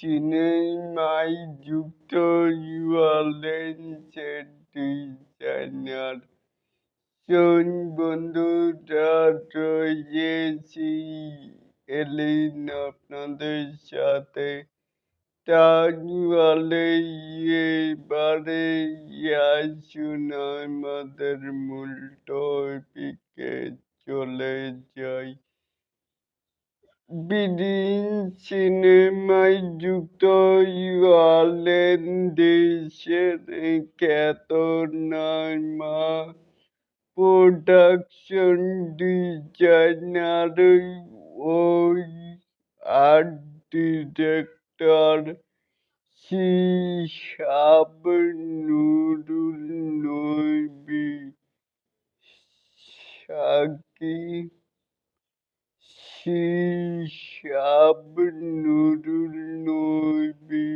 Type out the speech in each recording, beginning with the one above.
সিনেমায় যুক্ত ওয়ালেন্সের ডিজাইনার। শোন বন্ধুরা রয়েছি এলিন আপনাদের সাথে। তাহলে এবারে আসুন আমাদের মূল টপিকে চলে যাই। বিদিন সিনেমায় যুক্ত হলেন দেশের খ্যাতনামা প্রোডাকশন ডিজাইনার ও আর্ট ডিরেক্টর শিহাব নুরুল নবী সাকি শিহাব নুরুল নবী।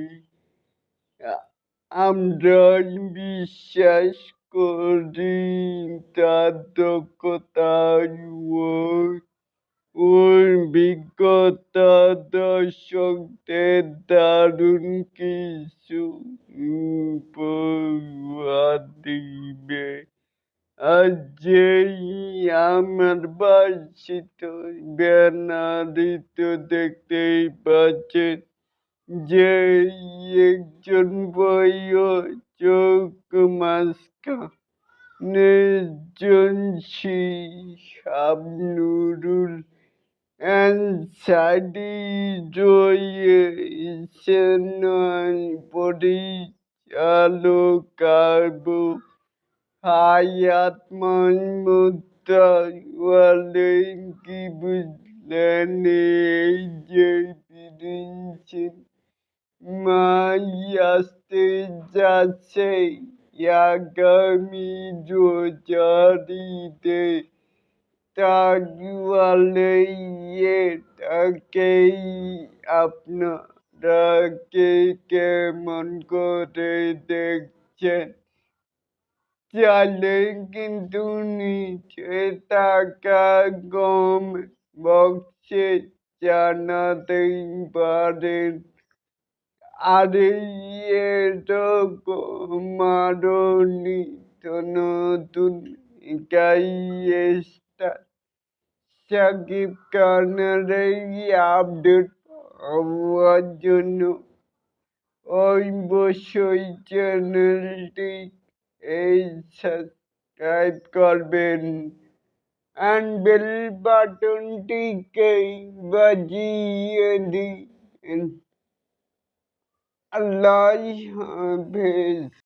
আমরা বিশ্বাস করি তার দক্ষতা ও অভিজ্ঞতা দর্শকদের দারুণ কিছু দিবে। আর যেই আমার বার্ষিত ব্যানারিত দেখতেই পাচ্ছেন যে একজন বইও চোখ মাস্কা নির্জন শাবনুরুল অ্যানসারি রয়েছেন পরিচালক আবু হায়াত মাহমুদা বলেন কি বুঝলেন এই যে প্রিন্সিপ মাই আসতে যাচ্ছে আগামী রোজারিতে তাহলে এটাকেই আপনারা কে কেমন করে দেখছেন চাইলে কিন্তু নিচে টাকা গম বক্সে জানাতেই পারেন। আরে এরকম আরও নিত্য নতুন গাইস্টার সাকিব খানের আপডেট হওয়ার জন্য অবশ্যই চ্যানেলটি এই সাবস্ক্রাইব করবেন অ্যান্ড বেল বাটনটিকে বাজিয়ে দিন আল্লাহ হাফেজ